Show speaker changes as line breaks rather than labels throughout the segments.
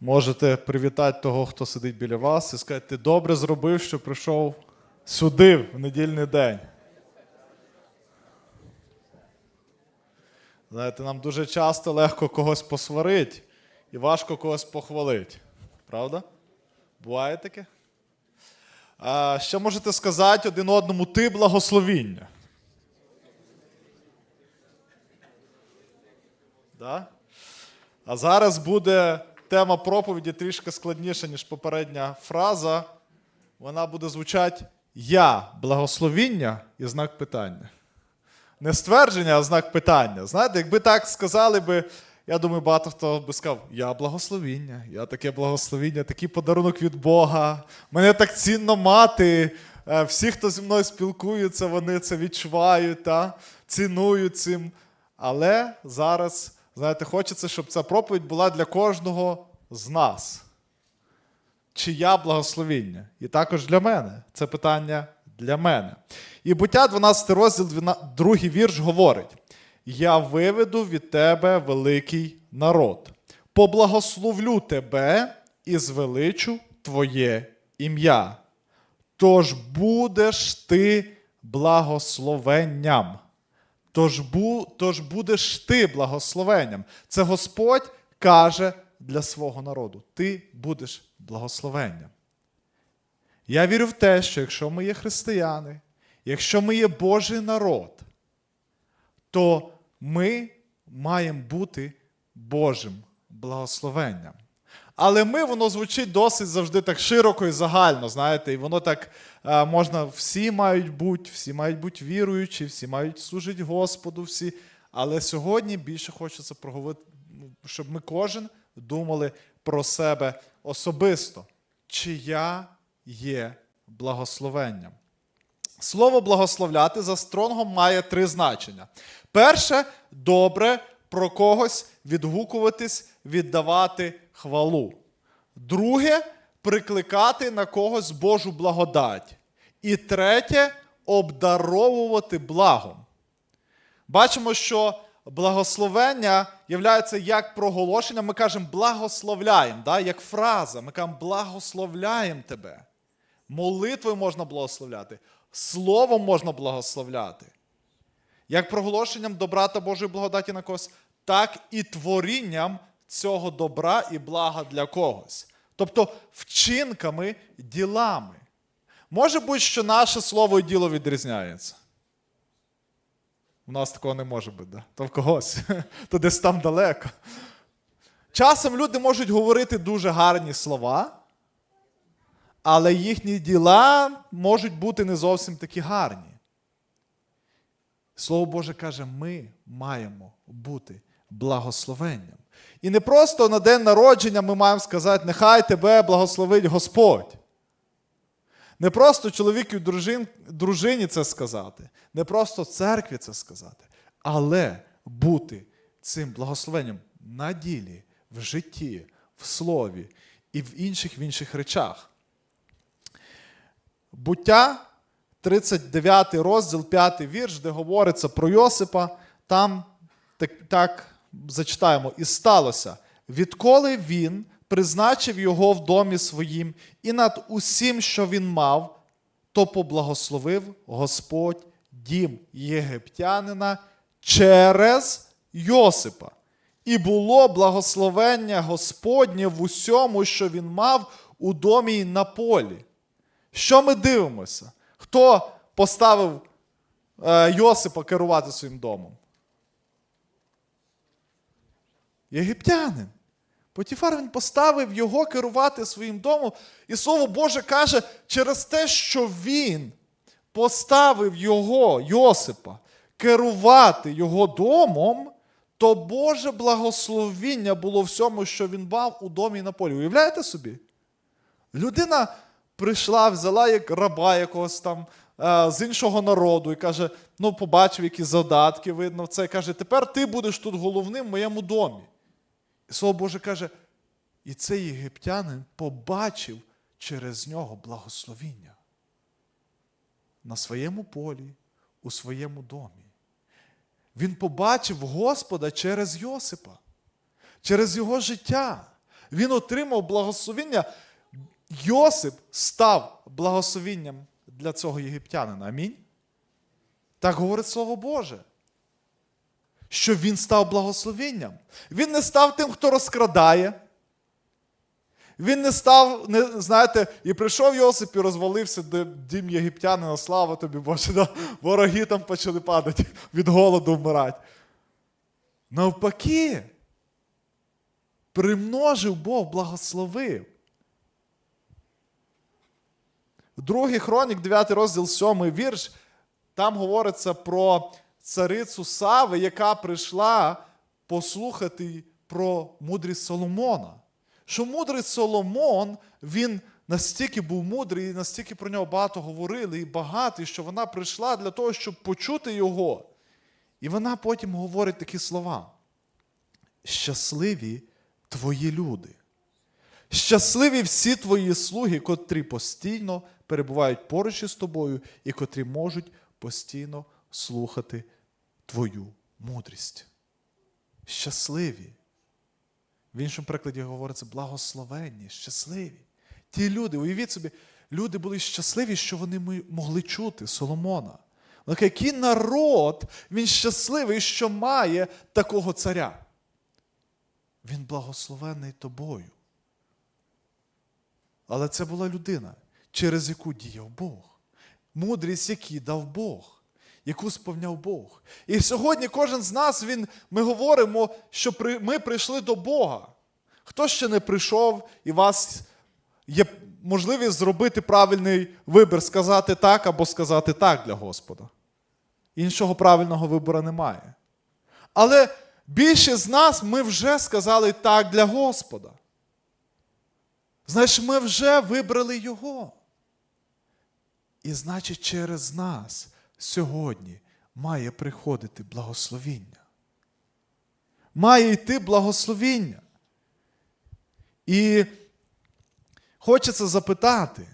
Можете привітати того, хто сидить біля вас, і сказати, ти добре зробив, що прийшов сюди в недільний день. Знаєте, нам дуже часто легко когось посварити і важко когось похвалити. Правда? Буває таке? А ще можете сказати один одному ти благословіння. Да? А зараз буде тема проповіді трішки складніша, ніж попередня фраза. Вона буде звучати Я благословіння і знак питання. Не ствердження, а знак питання. Знаєте, якби так сказали би, я думаю, багато хто би сказав, я благословіння, я таке благословіння, такий подарунок від Бога. Мене так цінно мати. Е, Всі, хто зі мною спілкуються, вони це відчувають, та? цінують цим. Але зараз, знаєте, хочеться, щоб ця проповідь була для кожного з нас. Чия благословіння? І також для мене. Це питання для мене. І буття 12 розділ, 2 вірш говорить: Я виведу від тебе великий народ, поблагословлю тебе і звеличу твоє ім'я. Тож будеш ти благословенням. Тож, бу, тож будеш ти благословенням. Це Господь каже для свого народу: ти будеш благословенням. Я вірю в те, що якщо ми є християни, якщо ми є Божий народ, то ми маємо бути Божим благословенням. Але ми, воно звучить досить завжди так широко і загально, знаєте, і воно так е, можна, всі мають бути, всі мають бути віруючі, всі мають служити Господу, всі. Але сьогодні більше хочеться проговорити, ну, щоб ми кожен думали про себе особисто, чи я є благословенням. Слово благословляти за стронгом має три значення. Перше добре про когось відгукуватись, віддавати хвалу. Друге прикликати на когось Божу благодать. І третє обдаровувати благом. Бачимо, що благословення являється як проголошення, ми кажемо благословляємо, да? як фраза. Ми кажемо благословляємо тебе. Молитвою можна благословляти, словом можна благословляти. Як проголошенням добра та Божої благодаті на когось, так і творінням цього добра і блага для когось. Тобто вчинками, ділами. Може бути, що наше слово і діло відрізняється. У нас такого не може бути, да? то в когось, то десь там далеко. Часом люди можуть говорити дуже гарні слова, але їхні діла можуть бути не зовсім такі гарні. Слово Боже каже, ми маємо бути благословенням. І не просто на день народження ми маємо сказати, нехай тебе благословить Господь. Не просто чоловіку і дружин, дружині це сказати, не просто церкві це сказати, але бути цим благословенням на ділі, в житті, в слові і в інших в інших речах. Буття, 39 розділ, 5 вірш, де говориться про Йосипа, там так, так зачитаємо, і сталося, відколи він призначив його в домі своїм і над усім, що він мав, то поблагословив Господь дім єгиптянина через Йосипа. І було благословення Господнє в усьому, що він мав у домі й на полі. Що ми дивимося? Хто поставив е, Йосипа керувати своїм домом? Єгиптянин. Потіфар він поставив його керувати своїм домом. І слово Боже каже, через те, що він поставив його, Йосипа, керувати його домом, то Боже благословіння було всьому, що він мав у домі і на полі. Уявляєте собі? Людина прийшла, взяла як раба якогось там е, з іншого народу і каже: ну, побачив, які задатки видно в це, і каже, тепер ти будеш тут головним в моєму домі. І Слово Боже каже, і цей єгиптянин побачив через нього благословіння на своєму полі, у своєму домі. Він побачив Господа через Йосипа, через його життя. Він отримав благословіння. Йосип став благословінням для цього єгиптянина. Амінь. Так говорить Слово Боже. Що він став благословенням. Він не став тим, хто розкрадає. Він не став, не, знаєте, і прийшов Йосип і розвалився де дім єгиптянина, слава тобі, Боже, да? вороги там почали падати, від голоду вмирати. Навпаки, примножив Бог, благословив. Другий хронік, 9 розділ, 7 вірш, там говориться про царицю Сави, яка прийшла послухати про мудрість Соломона. Що мудрий Соломон, він настільки був мудрий, і настільки про нього багато говорили, і багатий, що вона прийшла для того, щоб почути його. І вона потім говорить такі слова: щасливі твої люди. Щасливі всі твої слуги, котрі постійно перебувають поруч із тобою і котрі можуть постійно слухати твою мудрість. Щасливі. В іншому прикладі говориться благословенні, щасливі. Ті люди, уявіть собі, люди були щасливі, що вони могли чути Соломона. Який народ, він щасливий, що має такого царя. Він благословений тобою. Але це була людина, через яку діяв Бог. Мудрість, який дав Бог, яку сповняв Бог. І сьогодні кожен з нас, він, ми говоримо, що ми прийшли до Бога. Хто ще не прийшов, і у вас є можливість зробити правильний вибір, сказати так або сказати так для Господа. Іншого правильного вибору немає. Але більшість з нас ми вже сказали так для Господа. Значить, ми вже вибрали Його. І значить, через нас сьогодні має приходити благословіння. Має йти благословіння. І хочеться запитати,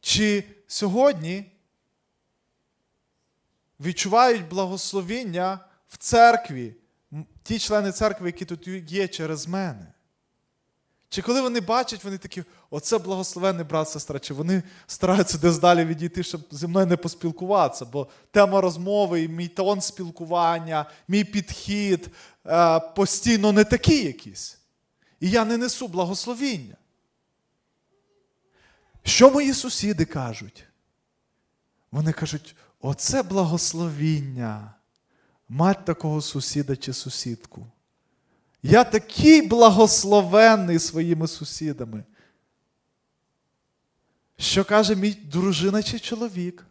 чи сьогодні відчувають благословіння в церкві, ті члени церкви, які тут є через мене? Чи коли вони бачать, вони такі, оце благословенний брат, сестра, чи вони стараються десь далі відійти, щоб зі мною не поспілкуватися, бо тема розмови, і мій тон спілкування, мій підхід е, постійно не такий якийсь. І я не несу благословіння. Що мої сусіди кажуть? Вони кажуть, оце благословіння. Мать такого сусіда чи сусідку. Я такий благословенний своїми сусідами. Що каже мій дружина чи чоловік?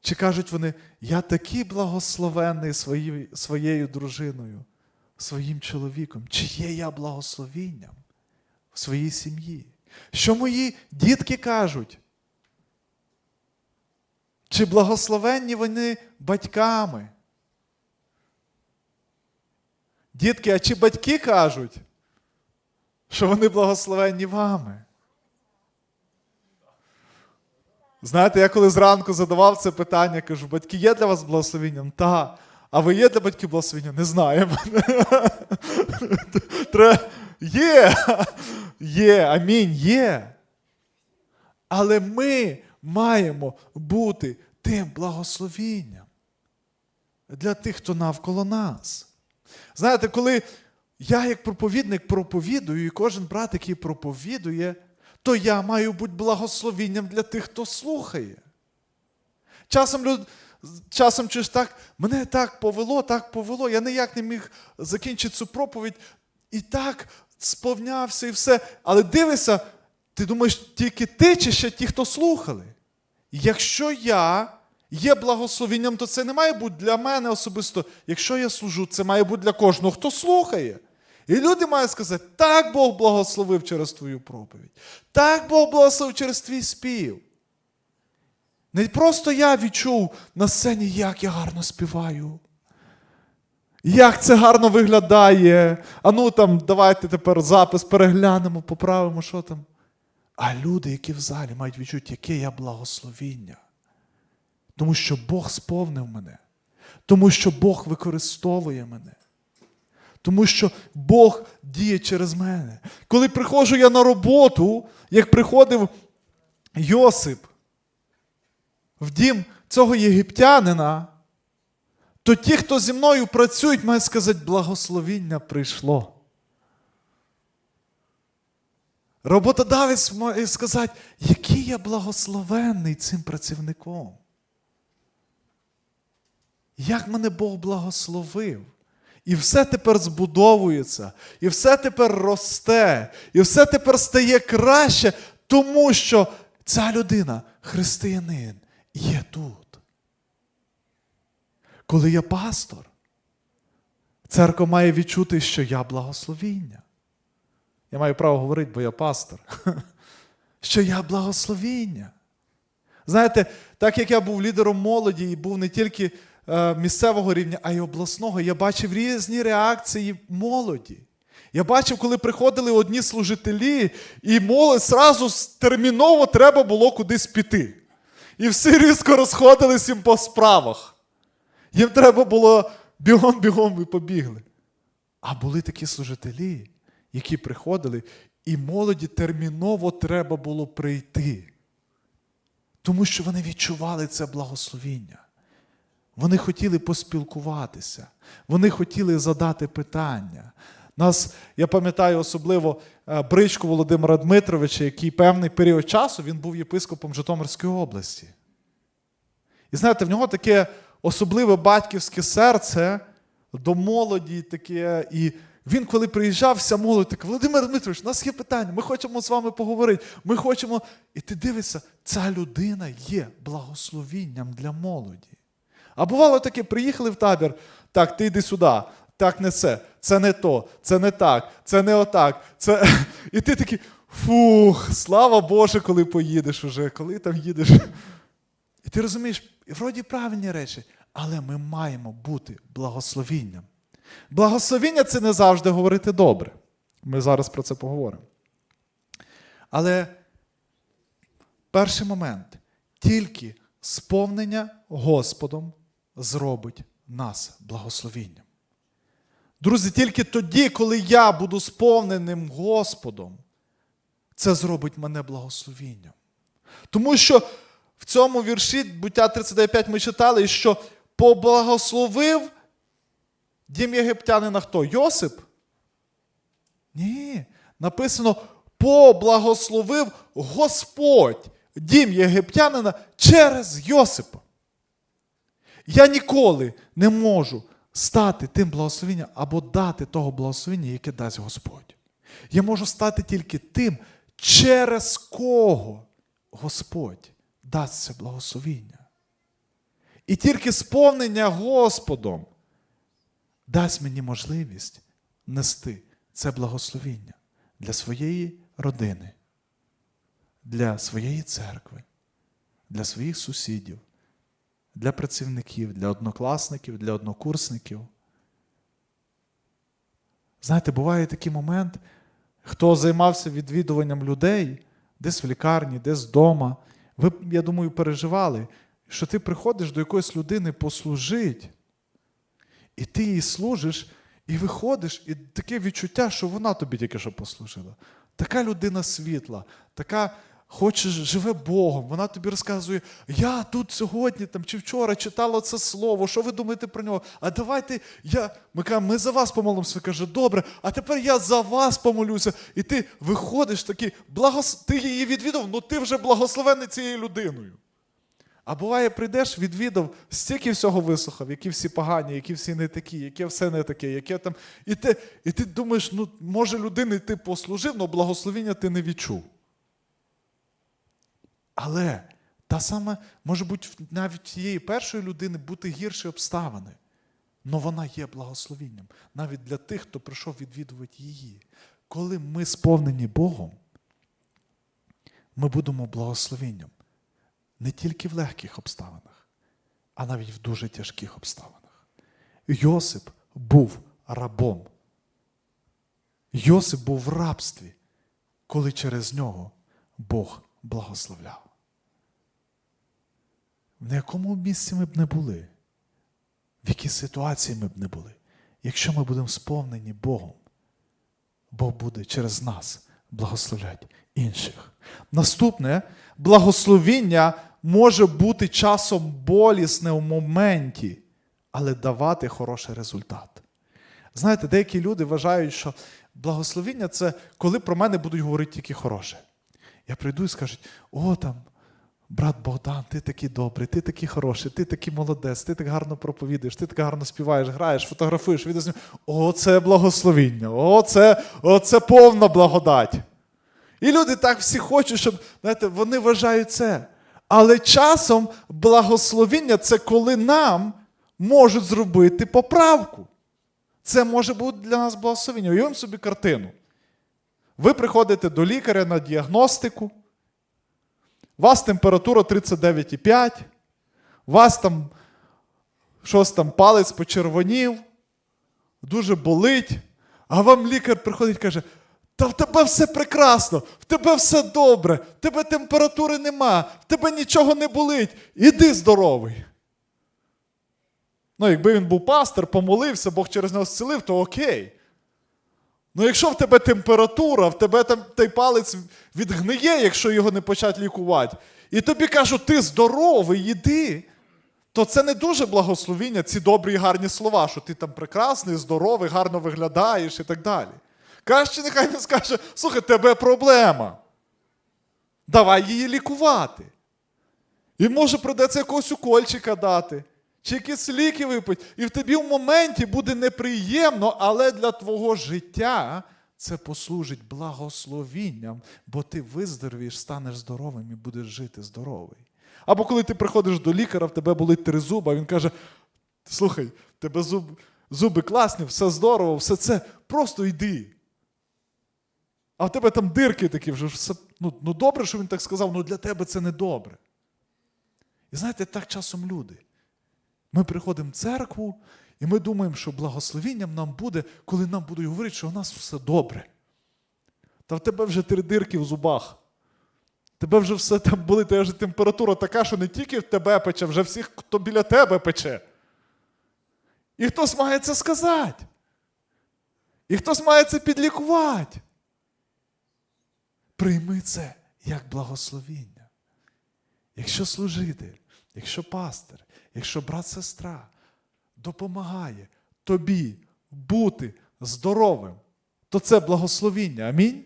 Чи кажуть вони, я такий благословенний свої, своєю дружиною, своїм чоловіком? Чи є я благословінням в своїй сім'ї? Що мої дітки кажуть? Чи благословенні вони батьками? Дітки, а чи батьки кажуть, що вони благословенні вами? Знаєте, я коли зранку задавав це питання, кажу, батьки є для вас благословенням? Та. А ви є для батьків благословенням? Не знаємо. Є. Є. Амінь. Є. Але ми маємо бути тим благословінням для тих, хто навколо нас. Знаєте, коли я як проповідник проповідую, і кожен брат, який проповідує, то я маю бути благословінням для тих, хто слухає. Часом люд... Часом чуєш так, мене так повело, так повело, я ніяк не міг закінчити цю проповідь. І так сповнявся і все. Але дивися, ти думаєш, тільки ти чи ще ті, хто слухали? Якщо я є благословенням, то це не має бути для мене особисто. Якщо я служу, це має бути для кожного, хто слухає. І люди мають сказати, так Бог благословив через твою проповідь. Так Бог благословив через твій спів. Не просто я відчув на сцені, як я гарно співаю. Як це гарно виглядає. А ну там, давайте тепер запис переглянемо, поправимо, що там. А люди, які в залі мають відчути, яке я благословіння. Тому що Бог сповнив мене. Тому що Бог використовує мене. Тому що Бог діє через мене. Коли приходжу я на роботу, як приходив Йосип в дім цього єгиптянина, то ті, хто зі мною працюють, мають сказати, благословіння прийшло. Роботодавець має сказати, який я благословенний цим працівником. Як мене Бог благословив. І все тепер збудовується, і все тепер росте, і все тепер стає краще, тому що ця людина, християнин, є тут. Коли я пастор, церква має відчути, що я благословіння. Я маю право говорити, бо я пастор. Що я благословіння. Знаєте, так як я був лідером молоді і був не тільки місцевого рівня, а й обласного, я бачив різні реакції молоді. Я бачив, коли приходили одні служителі, і молодь зразу терміново треба було кудись піти. І всі різко розходились їм по справах. Їм треба було бігом-бігом і побігли. А були такі служителі, які приходили, і молоді терміново треба було прийти. Тому що вони відчували це благословіння. Вони хотіли поспілкуватися, вони хотіли задати питання. Нас, я пам'ятаю особливо е, бричку Володимира Дмитровича, який певний період часу він був єпископом Житомирської області. І знаєте, в нього таке особливе батьківське серце до молоді, таке. І він, коли приїжджав, вся молодь так, Володимир Дмитрович, у нас є питання, ми хочемо з вами поговорити. Ми хочемо. І ти дивишся, ця людина є благословінням для молоді. А бувало таке, приїхали в табір, так, ти йди сюди, так не це, це не то, це не так, це не отак. Це... І ти такий, фух, слава Боже, коли поїдеш уже, коли там їдеш. І ти розумієш, вроді правильні речі, але ми маємо бути благословінням. Благословіння це не завжди говорити добре. Ми зараз про це поговоримо. Але перший момент тільки сповнення Господом зробить нас благословінням. Друзі, тільки тоді, коли я буду сповненим Господом, це зробить мене благословінням. Тому що в цьому вірші буття 39.5 ми читали, що поблагословив дім єгиптянина хто? Йосип? Ні. Написано: поблагословив Господь дім єгиптянина через Йосипа. Я ніколи не можу стати тим благословенням або дати того благословення, яке дасть Господь. Я можу стати тільки тим, через кого Господь дасть це благословіння. І тільки сповнення Господом дасть мені можливість нести це благословіння для своєї родини, для своєї церкви, для своїх сусідів, для працівників, для однокласників, для однокурсників. Знаєте, буває такий момент, хто займався відвідуванням людей, десь в лікарні, десь вдома. Ви, я думаю, переживали, що ти приходиш до якоїсь людини послужити, і ти їй служиш, і виходиш, і таке відчуття, що вона тобі тільки що послужила. Така людина світла, така хоче, живе Богом. Вона тобі розказує, я тут сьогодні там, чи вчора читала це слово, що ви думаєте про нього? А давайте я, ми кажемо, ми за вас помолимося. Каже, добре, а тепер я за вас помолюся. І ти виходиш такий, благос... ти її відвідав, ну ти вже благословений цією людиною. А буває, прийдеш, відвідав, стільки всього вислухав, які всі погані, які всі не такі, яке все не таке, яке там. І ти, і ти думаєш, ну, може, людини ти послужив, але благословіння ти не відчув. Але та сама, може бути, навіть цієї першої людини бути гірші обставини. Але вона є благословінням навіть для тих, хто прийшов відвідувати її. Коли ми сповнені Богом, ми будемо благословенням не тільки в легких обставинах, а навіть в дуже тяжких обставинах. Йосип був рабом. Йосип був в рабстві, коли через нього Бог благословляв. На якому місці ми б не були, в якій ситуації ми б не були. якщо ми будемо сповнені Богом, Бог буде через нас благословляти інших. Наступне благословіння може бути часом болісне у моменті, але давати хороший результат. Знаєте, деякі люди вважають, що благословіння це коли про мене будуть говорити тільки хороше. Я прийду і скажуть: о, там, брат Богдан, ти такий добрий, ти такий хороший, ти такий молодець, ти так гарно проповідуєш, ти так гарно співаєш, граєш, фотографуєш, відео. О, це благословіння, о, це, о, це повна благодать. І люди так всі хочуть, щоб знаєте, вони вважають це. Але часом благословіння це коли нам можуть зробити поправку. Це може бути для нас благословіння. Уявимо собі картину. Ви приходите до лікаря на діагностику, у вас температура 39,5, у вас там щось там палець почервонів, дуже болить, а вам лікар приходить і каже: та в тебе все прекрасно, в тебе все добре, в тебе температури нема, в тебе нічого не болить, іди здоровий. Ну, якби він був пастор, помолився, Бог через нього зцілив, то окей. Ну, якщо в тебе температура, в тебе там той палець відгниє, якщо його не почати лікувати, і тобі кажуть, ти здоровий, іди, то це не дуже благословіння, ці добрі і гарні слова, що ти там прекрасний, здоровий, гарно виглядаєш і так далі. Краще нехай він скаже, слухай, тебе проблема. Давай її лікувати. І може придеться якогось укольчика дати, чи якісь ліки випити. І в тобі в моменті буде неприємно, але для твого життя це послужить благословінням, бо ти виздоровієш, станеш здоровим і будеш жити здоровий. Або коли ти приходиш до лікаря, в тебе болить три зуба, він каже: слухай, тебе зуб, зуби класні, все здорово, все це, просто йди. А в тебе там дирки такі вже все. Ну, ну добре, що він так сказав, але для тебе це не добре. І знаєте, так часом люди. Ми приходимо в церкву, і ми думаємо, що благословінням нам буде, коли нам будуть говорити, що у нас все добре. Та в тебе вже три дирки в зубах. Тебе вже все там болить, тебе вже температура така, що не тільки в тебе пече, вже всіх, хто біля тебе пече. І хтось має це сказати. І хтось має це підлікувати. Прийми це як благословіння. Якщо служитель, якщо пастир, якщо брат-сестра допомагає тобі бути здоровим, то це благословіння. Амінь?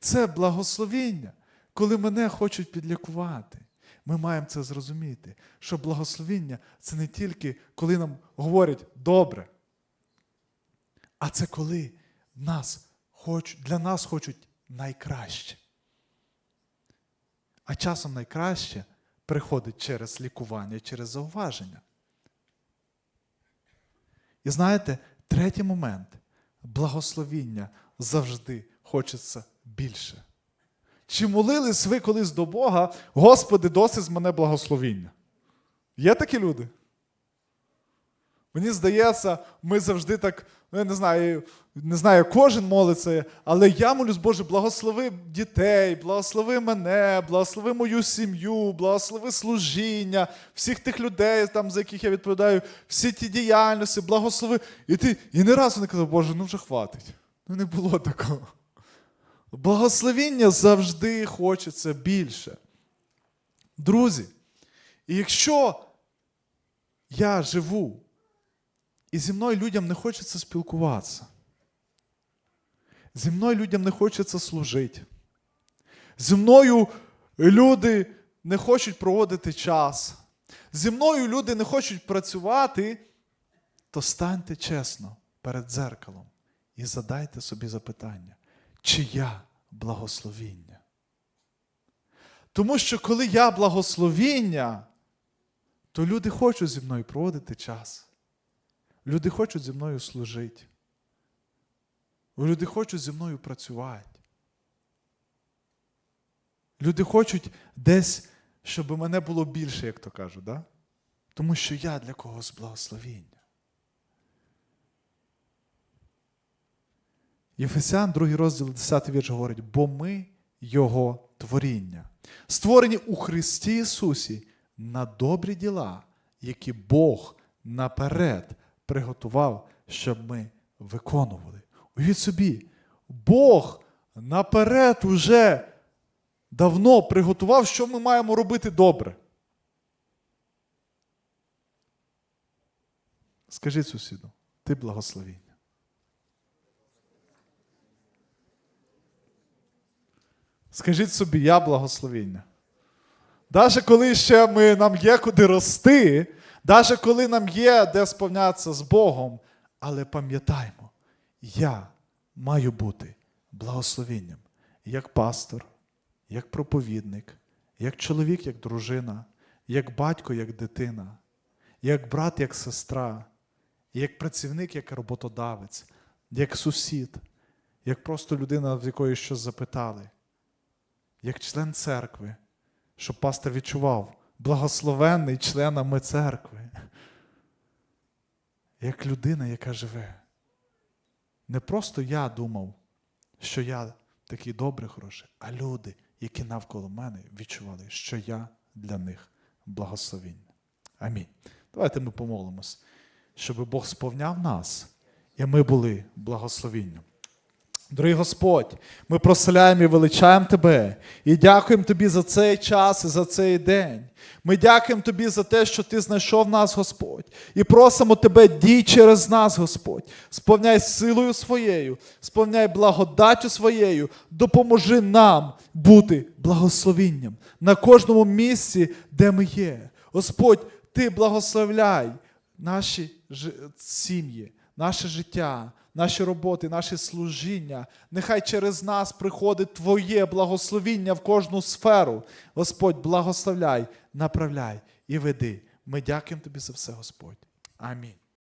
Це благословіння, коли мене хочуть підлікувати. Ми маємо це зрозуміти, що благословіння це не тільки коли нам говорять добре, а це коли нас хоч, для нас хочуть найкраще. А часом найкраще приходить через лікування, через зауваження. І знаєте, третій момент благословіння завжди хочеться більше. Чи молились ви колись до Бога, Господи, досить з мене благословіння? Є такі люди? Мені здається, ми завжди так, ну, я не знаю, не знаю, кожен молиться, але я молюсь, Боже, благослови дітей, благослови мене, благослови мою сім'ю, благослови служіння, всіх тих людей, там, за яких я відповідаю, всі ті діяльності, благослови. І ти і не разу не казав, Боже, ну вже хватить. Ну не було такого. Благословіння завжди хочеться більше. Друзі, і якщо я живу, і зі мною людям не хочеться спілкуватися, зі мною людям не хочеться служити, зі мною люди не хочуть проводити час, зі мною люди не хочуть працювати, то станьте чесно перед дзеркалом і задайте собі запитання чия благословіння. Тому що коли я благословіння, то люди хочуть зі мною проводити час. Люди хочуть зі мною служити. Люди хочуть зі мною працювати. Люди хочуть десь, щоб мене було більше, як то кажуть, да? тому що я для когось благословіння. Єфесян, другий розділ, 10 вірш говорить, бо ми Його творіння, створені у Христі Ісусі на добрі діла, які Бог наперед приготував, щоб ми виконували. Уявіть собі, Бог наперед уже давно приготував, що ми маємо робити добре. Скажіть сусіду, ти благословіння. Скажіть собі, я благословіння. Даже коли ще ми, нам є куди рости, даже коли нам є де сповнятися з Богом, але пам'ятаймо, я маю бути благословенням як пастор, як проповідник, як чоловік, як дружина, як батько, як дитина, як брат, як сестра, як працівник, як роботодавець, як сусід, як просто людина, в якої щось запитали, як член церкви, щоб пастор відчував благословенний членами церкви, як людина, яка живе. Не просто я думав, що я такий добрий, хороший, а люди, які навколо мене відчували, що я для них благословіння. Амінь. Давайте ми помолимось, щоб Бог сповняв нас, і ми були благословінням. Дорогий Господь, ми прославляємо і величаємо Тебе і дякуємо Тобі за цей час і за цей день. Ми дякуємо Тобі за те, що Ти знайшов нас, Господь, і просимо Тебе, дій через нас, Господь. Сповняй силою своєю, сповняй благодаттю своєю, допоможи нам бути благословінням на кожному місці, де ми є. Господь, Ти благословляй наші сім'ї, наше життя, наші роботи, наші служіння. Нехай через нас приходить Твоє благословіння в кожну сферу. Господь, благословляй, направляй і веди. Ми дякуємо Тобі за все, Господь. Амінь.